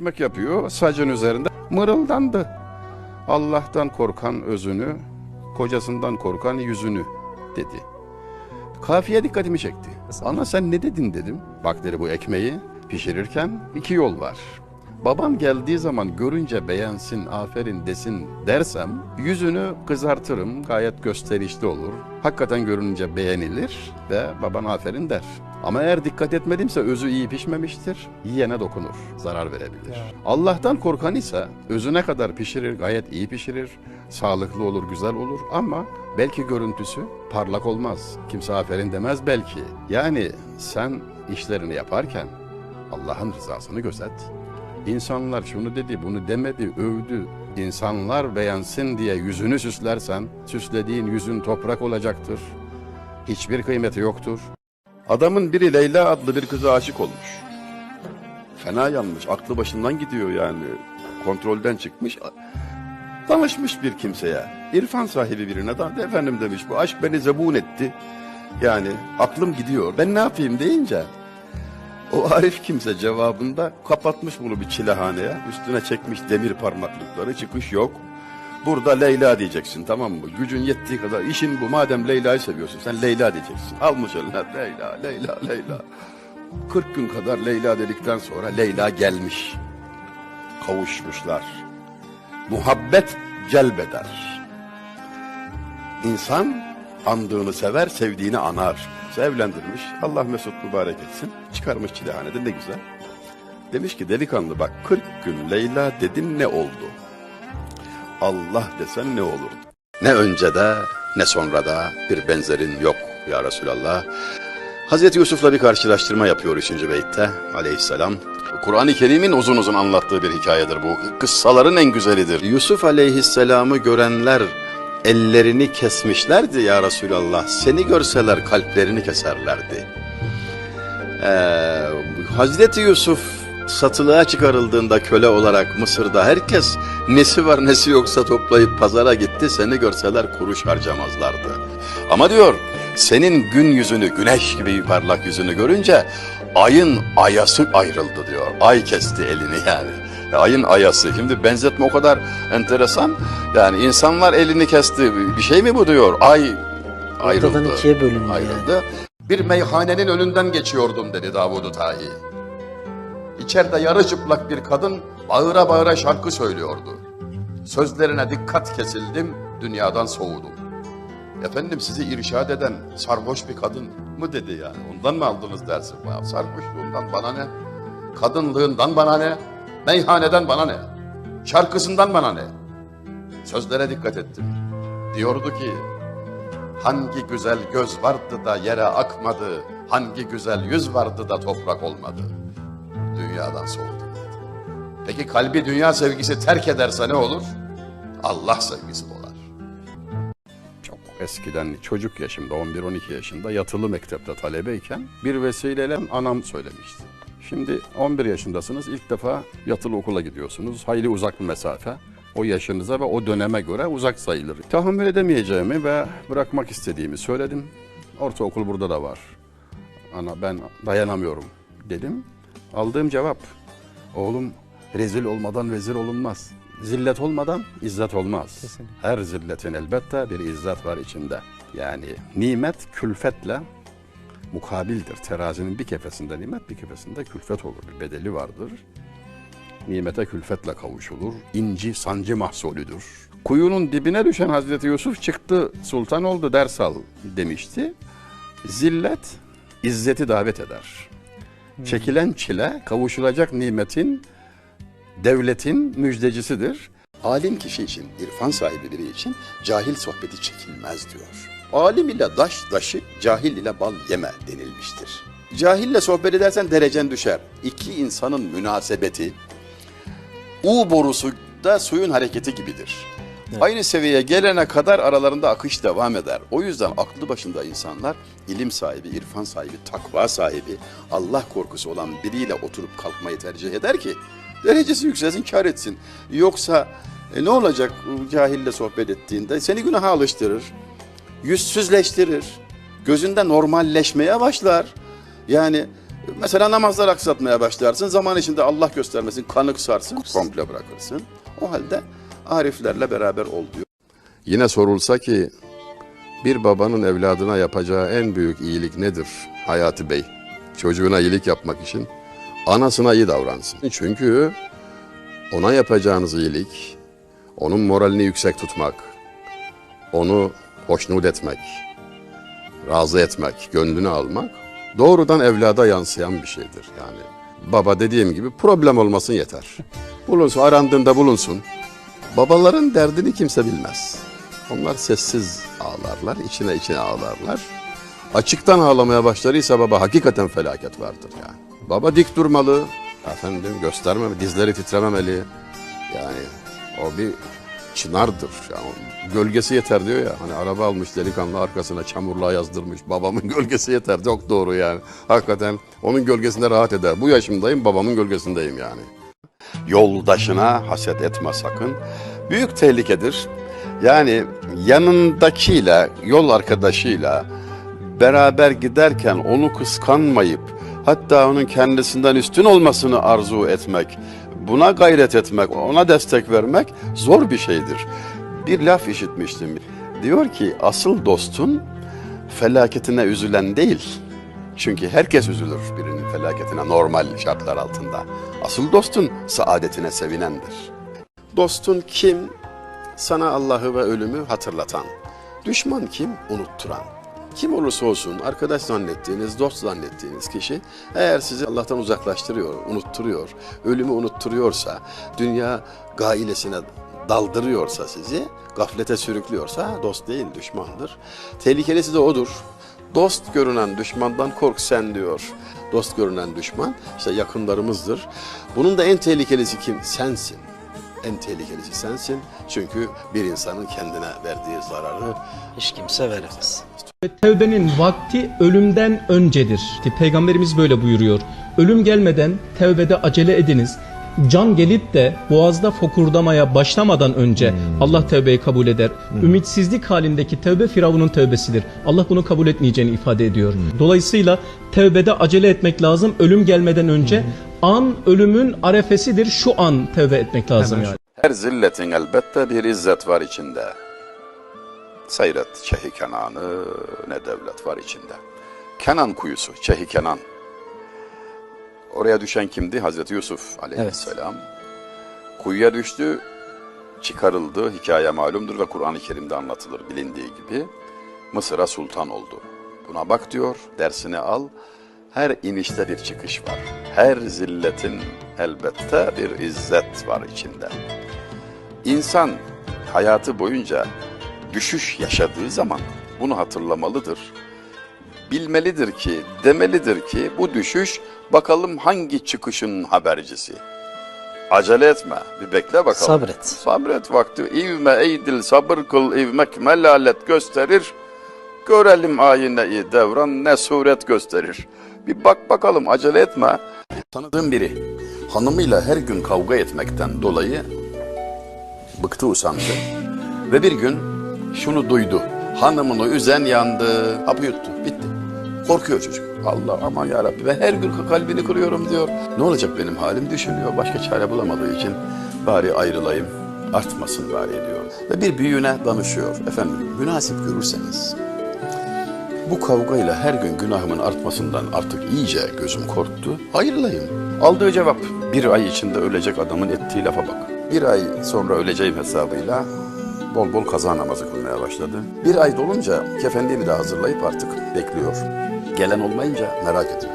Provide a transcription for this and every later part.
Ekmek yapıyor sacın üzerinde mırıldandı. Allah'tan korkan özünü, kocasından korkan yüzünü dedi. Kafiye dikkatimi çekti. Ana sen ne dedin dedim. Bak dedi bu ekmeği pişirirken iki yol var. Babam geldiği zaman görünce beğensin, aferin desin dersem yüzünü kızartırım, gayet gösterişli olur. Hakikaten görününce beğenilir ve baban aferin der. Ama eğer dikkat etmedimse özü iyi pişmemiştir, yiyene dokunur, zarar verebilir. Allah'tan korkan ise özüne kadar pişirir, gayet iyi pişirir, sağlıklı olur, güzel olur ama belki görüntüsü parlak olmaz. Kimse aferin demez belki. Yani sen işlerini yaparken Allah'ın rızasını gözet. İnsanlar şunu dedi, bunu demedi, övdü. İnsanlar beğensin diye yüzünü süslersen, süslediğin yüzün toprak olacaktır. Hiçbir kıymeti yoktur. Adamın biri Leyla adlı bir kıza aşık olmuş. Fena yanmış, aklı başından gidiyor yani. Kontrolden çıkmış. Danışmış bir kimseye. İrfan sahibi birine da efendim demiş bu aşk beni zebun etti. Yani aklım gidiyor. Ben ne yapayım deyince o Arif kimse cevabında kapatmış bunu bir çilehaneye. Üstüne çekmiş demir parmaklıkları çıkış yok. Burada Leyla diyeceksin tamam mı? Gücün yettiği kadar işin bu. Madem Leyla'yı seviyorsun sen Leyla diyeceksin. Almış eline Leyla, Leyla, Leyla. 40 gün kadar Leyla dedikten sonra Leyla gelmiş. Kavuşmuşlar. Muhabbet celbeder. İnsan andığını sever, sevdiğini anar. Evlendirmiş. Allah mesut mübarek etsin. Çıkarmış çilehanede ne güzel. Demiş ki delikanlı bak 40 gün Leyla dedin ne oldu? Allah desen ne olurdu? Ne öncede ne sonrada bir benzerin yok ya Resulallah. Hazreti Yusuf'la bir karşılaştırma yapıyor 3. beytte aleyhisselam. Kur'an-ı Kerim'in uzun uzun anlattığı bir hikayedir bu. Kıssaların en güzelidir. Yusuf aleyhisselamı görenler ellerini kesmişlerdi ya Resulallah. Seni görseler kalplerini keserlerdi. Ee, Hazreti Yusuf satılığa çıkarıldığında köle olarak Mısır'da herkes nesi var nesi yoksa toplayıp pazara gitti. Seni görseler kuruş harcamazlardı. Ama diyor senin gün yüzünü güneş gibi parlak yüzünü görünce ayın ayası ayrıldı diyor. Ay kesti elini yani. E, Ayın ayası. Şimdi benzetme o kadar enteresan. Yani insanlar elini kesti. Bir şey mi bu diyor? Ay ayrıldı. Ortadan ikiye bölündü yani. Ayrıldı. Bir meyhanenin önünden geçiyordum dedi Davud-u Tahi. İçeride yarı çıplak bir kadın bağıra bağıra şarkı söylüyordu. Sözlerine dikkat kesildim, dünyadan soğudum. Efendim sizi irşad eden sarhoş bir kadın mı dedi yani. Ondan mı aldınız dersi? Ya sarhoşluğundan bana ne? Kadınlığından bana ne? Meyhaneden bana ne? Şarkısından bana ne? Sözlere dikkat ettim. Diyordu ki, hangi güzel göz vardı da yere akmadı, hangi güzel yüz vardı da toprak olmadı. Dünyadan soğudum dedi. Peki kalbi dünya sevgisi terk ederse ne olur? Allah sevgisi dolar. Çok eskiden çocuk yaşımda 11-12 yaşında yatılı mektepte talebeyken bir vesileyle anam söylemişti. Şimdi 11 yaşındasınız ilk defa yatılı okula gidiyorsunuz. Hayli uzak bir mesafe. O yaşınıza ve o döneme göre uzak sayılır. Tahammül edemeyeceğimi ve bırakmak istediğimi söyledim. Ortaokul burada da var. Ana ben dayanamıyorum dedim. Aldığım cevap oğlum rezil olmadan vezir olunmaz. Zillet olmadan izzet olmaz. Kesinlikle. Her zilletin elbette bir izzet var içinde. Yani nimet külfetle mukabildir. Terazinin bir kefesinde nimet bir kefesinde külfet olur. Bir bedeli vardır. Nimete külfetle kavuşulur. İnci sancı mahsulüdür. Kuyunun dibine düşen Hazreti Yusuf çıktı sultan oldu ders al demişti. Zillet izzeti davet eder. Çekilen çile kavuşulacak nimetin, devletin müjdecisidir. Alim kişi için, irfan sahibi biri için cahil sohbeti çekilmez diyor. Alim ile daş daşı, cahil ile bal yeme denilmiştir. Cahille sohbet edersen derecen düşer. İki insanın münasebeti, U borusu da suyun hareketi gibidir. Aynı seviyeye gelene kadar aralarında akış devam eder. O yüzden aklı başında insanlar ilim sahibi, irfan sahibi, takva sahibi, Allah korkusu olan biriyle oturup kalkmayı tercih eder ki derecesi yükselsin, kar etsin. Yoksa e, ne olacak cahille sohbet ettiğinde? Seni günaha alıştırır, yüzsüzleştirir, gözünde normalleşmeye başlar. Yani Mesela namazlar aksatmaya başlarsın. Zaman içinde Allah göstermesin, kanık sarsın, komple bırakırsın. O halde ariflerle beraber ol diyor. Yine sorulsa ki bir babanın evladına yapacağı en büyük iyilik nedir Hayati Bey? Çocuğuna iyilik yapmak için anasına iyi davransın. Çünkü ona yapacağınız iyilik, onun moralini yüksek tutmak, onu hoşnut etmek, razı etmek, gönlünü almak doğrudan evlada yansıyan bir şeydir. Yani baba dediğim gibi problem olmasın yeter. Bulunsun, arandığında bulunsun. Babaların derdini kimse bilmez. Onlar sessiz ağlarlar, içine içine ağlarlar. Açıktan ağlamaya başlarıysa baba hakikaten felaket vardır yani. Baba dik durmalı, efendim göstermemeli, dizleri titrememeli. Yani o bir çınardır. Yani gölgesi yeter diyor ya. Hani araba almış delikanlı arkasına çamurluğa yazdırmış. Babamın gölgesi yeter. Çok doğru yani. Hakikaten onun gölgesinde rahat eder. Bu yaşımdayım babamın gölgesindeyim yani. Yoldaşına haset etme sakın. Büyük tehlikedir. Yani yanındakiyle, yol arkadaşıyla beraber giderken onu kıskanmayıp hatta onun kendisinden üstün olmasını arzu etmek, buna gayret etmek, ona destek vermek zor bir şeydir. Bir laf işitmiştim. Diyor ki asıl dostun felaketine üzülen değil. Çünkü herkes üzülür birinin felaketine normal şartlar altında. Asıl dostun saadetine sevinendir. Dostun kim? Sana Allah'ı ve ölümü hatırlatan. Düşman kim? Unutturan. Kim olursa olsun arkadaş zannettiğiniz, dost zannettiğiniz kişi eğer sizi Allah'tan uzaklaştırıyor, unutturuyor, ölümü unutturuyorsa, dünya gailesine daldırıyorsa sizi, gaflete sürüklüyorsa dost değil düşmandır. Tehlikelisi de odur. Dost görünen düşmandan kork sen diyor. Dost görünen düşman işte yakınlarımızdır. Bunun da en tehlikelisi kim? Sensin. En tehlikelisi sensin. Çünkü bir insanın kendine verdiği zararı Hiç kimse veremez. Ve Tevbenin vakti ölümden öncedir. İşte Peygamberimiz böyle buyuruyor. Ölüm gelmeden tevbede acele ediniz. Can gelip de boğazda fokurdamaya başlamadan önce Allah tevbeyi kabul eder. Ümitsizlik halindeki tevbe Firavun'un tevbesidir. Allah bunu kabul etmeyeceğini ifade ediyor. Dolayısıyla tevbede acele etmek lazım ölüm gelmeden önce. An ölümün arefesidir. Şu an tevbe etmek lazım yani. Her zilletin elbette bir izzet var içinde. Seyret Çehi Kenan'ı ne devlet var içinde. Kenan kuyusu, Çehi Kenan. Oraya düşen kimdi? Hazreti Yusuf aleyhisselam. Kuyuya düştü, çıkarıldı, hikaye malumdur ve Kur'an-ı Kerim'de anlatılır bilindiği gibi. Mısır'a sultan oldu. Buna bak diyor, dersini al. Her inişte bir çıkış var. Her zilletin elbette bir izzet var içinde. İnsan hayatı boyunca düşüş yaşadığı zaman bunu hatırlamalıdır. Bilmelidir ki, demelidir ki bu düşüş bakalım hangi çıkışın habercisi. Acele etme, bir bekle bakalım. Sabret. Sabret vakti, ivme eydil sabır kıl, ivmek melalet gösterir. Görelim ayine-i devran ne suret gösterir. Bir bak bakalım, acele etme. Tanıdığım biri hanımıyla her gün kavga etmekten dolayı bıktı usandı. Ve bir gün şunu duydu. Hanımını üzen yandı. Hapı yuttu. Bitti. Korkuyor çocuk. Allah aman ya Rabbi ben her gün kalbini kırıyorum diyor. Ne olacak benim halim düşünüyor. Başka çare bulamadığı için bari ayrılayım. Artmasın bari diyor. Ve bir büyüğüne danışıyor. Efendim münasip görürseniz bu kavgayla her gün günahımın artmasından artık iyice gözüm korktu. Ayrılayım. Aldığı cevap bir ay içinde ölecek adamın ettiği lafa bak. Bir ay sonra öleceğim hesabıyla bol bol kaza namazı kılmaya başladı. Bir ay dolunca kefenliğini de hazırlayıp artık bekliyor. Gelen olmayınca merak ediyor.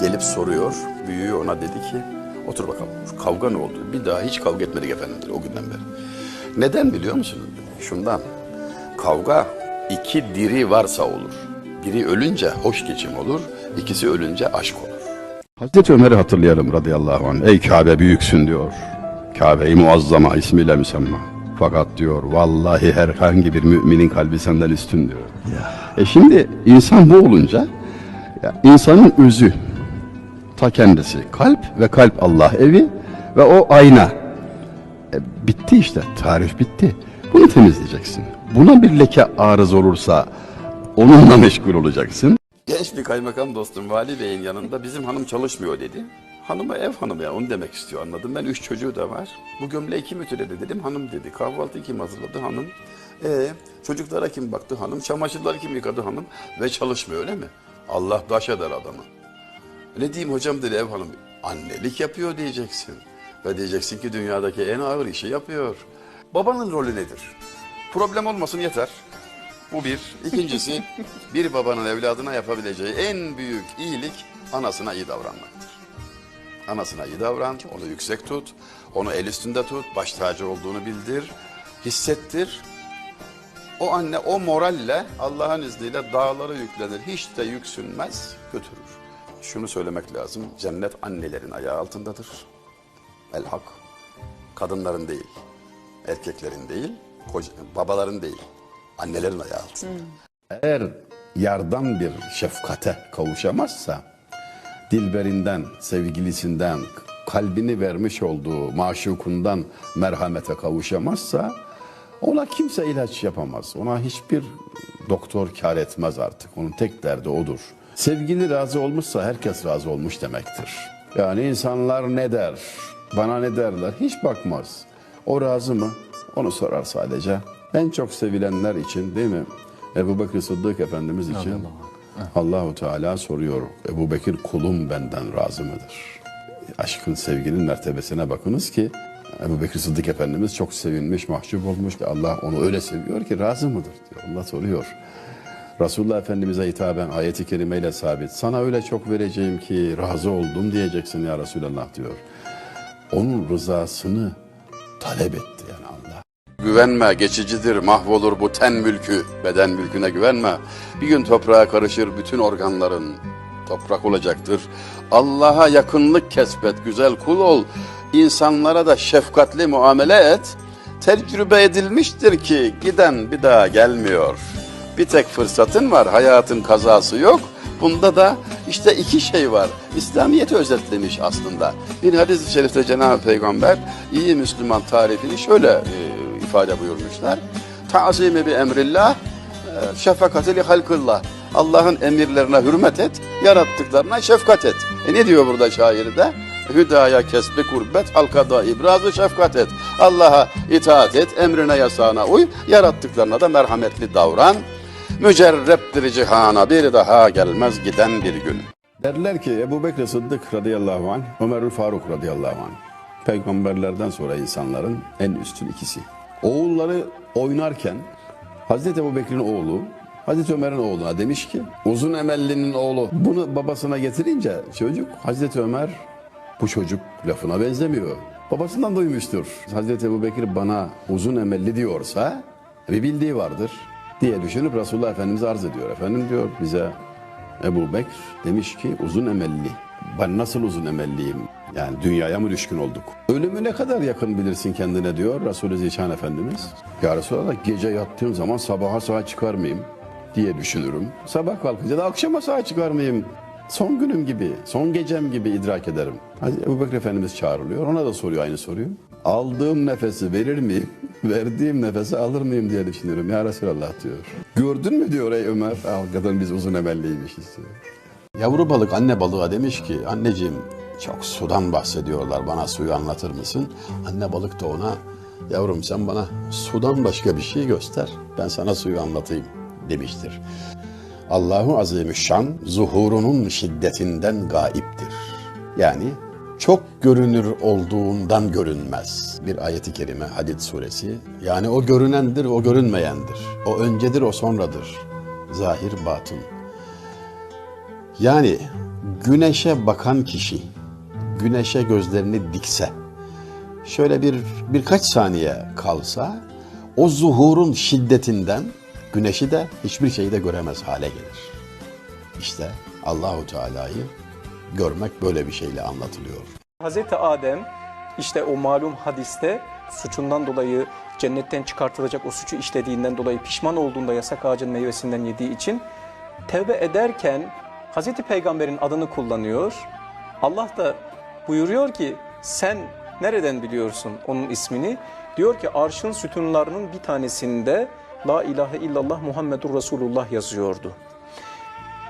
Gelip soruyor. Büyüğü ona dedi ki otur bakalım kavga ne oldu? Bir daha hiç kavga etmedik efendim dedi o günden beri. Neden biliyor musunuz? Şundan. Kavga iki diri varsa olur. Biri ölünce hoş geçim olur, ikisi ölünce aşk olur. Hazreti Ömer'i hatırlayalım radıyallahu anh. Ey Kabe büyüksün diyor. Kabe-i Muazzama ismiyle müsemma. Fakat diyor vallahi herhangi bir müminin kalbi senden üstün diyor. E şimdi insan bu olunca ya insanın özü ta kendisi kalp ve kalp Allah evi ve o ayna. E, bitti işte tarif bitti. Bunu temizleyeceksin. Buna bir leke arız olursa onunla meşgul olacaksın. Genç bir kaymakam dostum Vali Bey'in yanında bizim hanım çalışmıyor dedi. Hanımı ev hanımı ya onu demek istiyor anladım. Ben üç çocuğu da var. Bu gömleği kim ütüledi dedim hanım dedi. Kahvaltıyı kim hazırladı hanım. E çocuklara kim baktı hanım. Çamaşırları kim yıkadı hanım. Ve çalışmıyor öyle mi? Allah daş eder adamı. Ne diyeyim hocam dedi ev hanım. Annelik yapıyor diyeceksin. Ve diyeceksin ki dünyadaki en ağır işi yapıyor. Babanın rolü nedir? Problem olmasın yeter. Bu bir. İkincisi bir babanın evladına yapabileceği en büyük iyilik anasına iyi davranmaktır. Anasına iyi davran, onu yüksek tut, onu el üstünde tut, baş tacı olduğunu bildir, hissettir. O anne o moralle Allah'ın izniyle dağları yüklenir, hiç de yüksünmez, götürür. Şunu söylemek lazım, cennet annelerin ayağı altındadır. El hak, kadınların değil, erkeklerin değil, koca- babaların değil, annelerin ayağı altında. Eğer yardan bir şefkate kavuşamazsa, dilberinden, sevgilisinden, kalbini vermiş olduğu maşukundan merhamete kavuşamazsa, ona kimse ilaç yapamaz. Ona hiçbir doktor kar etmez artık. Onun tek derdi odur. Sevgili razı olmuşsa herkes razı olmuş demektir. Yani insanlar ne der, bana ne derler hiç bakmaz. O razı mı? Onu sorar sadece. En çok sevilenler için değil mi? Ebu Bekir Sıddık Efendimiz için Allahu Teala soruyor. Ebu Bekir kulum benden razı mıdır? Aşkın sevginin mertebesine bakınız ki Ebu Bekir Sıddık Efendimiz çok sevinmiş, mahcup olmuş. Allah onu öyle seviyor ki razı mıdır diyor. Allah soruyor. Resulullah Efendimiz'e hitaben ayeti kerimeyle sabit. Sana öyle çok vereceğim ki razı oldum diyeceksin ya Resulallah diyor. Onun rızasını talep etti yani Allah. Güvenme geçicidir mahvolur bu ten mülkü beden mülküne güvenme. Bir gün toprağa karışır bütün organların toprak olacaktır. Allah'a yakınlık kesbet güzel kul ol. İnsanlara da şefkatli muamele et. Tecrübe edilmiştir ki giden bir daha gelmiyor. Bir tek fırsatın var hayatın kazası yok. Bunda da işte iki şey var. İslamiyet'i özetlemiş aslında. Bir hadis-i şerifte Cenab-ı Peygamber iyi Müslüman tarifini şöyle e, ifade buyurmuşlar. Ta'zimi bi emrillah, e, şefakati li halkillah. Allah'ın emirlerine hürmet et, yarattıklarına şefkat et. E ne diyor burada şairi de? Hüdaya kesbi kurbet, halka da ibrazı şefkat et. Allah'a itaat et, emrine yasağına uy, yarattıklarına da merhametli davran. Mücerreptir cihana bir daha gelmez giden bir gün. Derler ki Ebu Bekir Sıddık radıyallahu anh, Ömer Faruk radıyallahu anh. Peygamberlerden sonra insanların en üstün ikisi. Oğulları oynarken Hazreti Ebu Bekir'in oğlu Hazreti Ömer'in oğluna demiş ki uzun emellinin oğlu bunu babasına getirince çocuk Hazreti Ömer bu çocuk lafına benzemiyor. Babasından duymuştur. Hazreti Ebu Bekir bana uzun emelli diyorsa bir bildiği vardır diye düşünüp Resulullah Efendimiz arz ediyor. Efendim diyor bize Ebu Bekir demiş ki uzun emelli. Ben nasıl uzun emelliyim? Yani dünyaya mı düşkün olduk? Ölümü ne kadar yakın bilirsin kendine diyor Resulü Zişan Efendimiz. Ya Resulallah gece yattığım zaman sabaha sağa çıkar mıyım diye düşünürüm. Sabah kalkınca da akşama sağa çıkar mıyım? Son günüm gibi, son gecem gibi idrak ederim. Ebu Bekir Efendimiz çağrılıyor. Ona da soruyor aynı soruyu. Aldığım nefesi verir miyim? Verdiğim nefesi alır mıyım diye düşünüyorum. Ya Resulallah diyor. Gördün mü diyor ey Ömer. Hakikaten biz uzun emelliymişiz diyor. Yavru balık anne balığa demiş ki anneciğim çok sudan bahsediyorlar bana suyu anlatır mısın? Anne balık da ona yavrum sen bana sudan başka bir şey göster ben sana suyu anlatayım demiştir. Allahu Azimüşşan zuhurunun şiddetinden gaiptir. Yani çok görünür olduğundan görünmez. Bir ayeti kerime Hadid suresi. Yani o görünendir, o görünmeyendir. O öncedir, o sonradır. Zahir, batın. Yani güneşe bakan kişi güneşe gözlerini dikse şöyle bir birkaç saniye kalsa o zuhurun şiddetinden güneşi de hiçbir şeyi de göremez hale gelir. İşte Allahu Teala'yı görmek böyle bir şeyle anlatılıyor. Hazreti Adem işte o malum hadiste suçundan dolayı cennetten çıkartılacak o suçu işlediğinden dolayı pişman olduğunda yasak ağacın meyvesinden yediği için tevbe ederken Hazreti Peygamber'in adını kullanıyor. Allah da buyuruyor ki sen nereden biliyorsun onun ismini? Diyor ki arşın sütunlarının bir tanesinde La ilahe illallah Muhammedur Resulullah yazıyordu.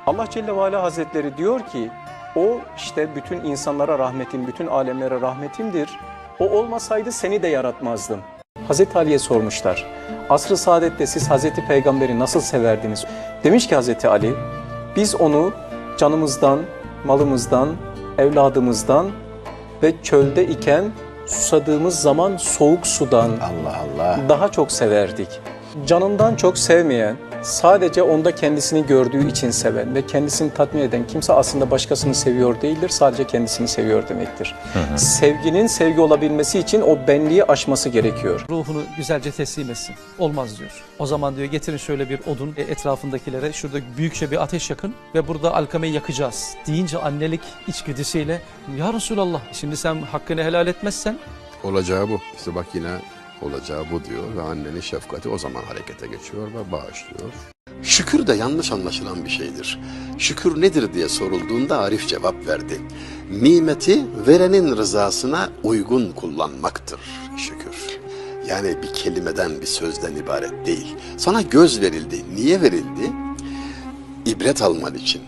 Allah Celle ve Ala Hazretleri diyor ki o işte bütün insanlara rahmetim, bütün alemlere rahmetimdir. O olmasaydı seni de yaratmazdım. Hazreti Ali'ye sormuşlar. Asr-ı saadette siz Hazreti Peygamberi nasıl severdiniz? Demiş ki Hazreti Ali, biz onu canımızdan, malımızdan, evladımızdan ve çölde iken susadığımız zaman soğuk sudan Allah Allah. daha çok severdik. Canından çok sevmeyen, sadece onda kendisini gördüğü için seven ve kendisini tatmin eden kimse aslında başkasını seviyor değildir, sadece kendisini seviyor demektir. Sevginin sevgi olabilmesi için o benliği aşması gerekiyor. ruhunu güzelce teslim etsin. Olmaz diyor. O zaman diyor getirin şöyle bir odun e, etrafındakilere şurada büyükçe bir ateş yakın ve burada alkameyi yakacağız. Deyince annelik içgüdüsüyle ya Resulallah şimdi sen hakkını helal etmezsen Olacağı bu. İşte bak yine olacağı bu diyor ve annenin şefkati o zaman harekete geçiyor ve bağışlıyor. Şükür de yanlış anlaşılan bir şeydir. Şükür nedir diye sorulduğunda Arif cevap verdi. Nimeti verenin rızasına uygun kullanmaktır şükür. Yani bir kelimeden, bir sözden ibaret değil. Sana göz verildi. Niye verildi? İbret alman için,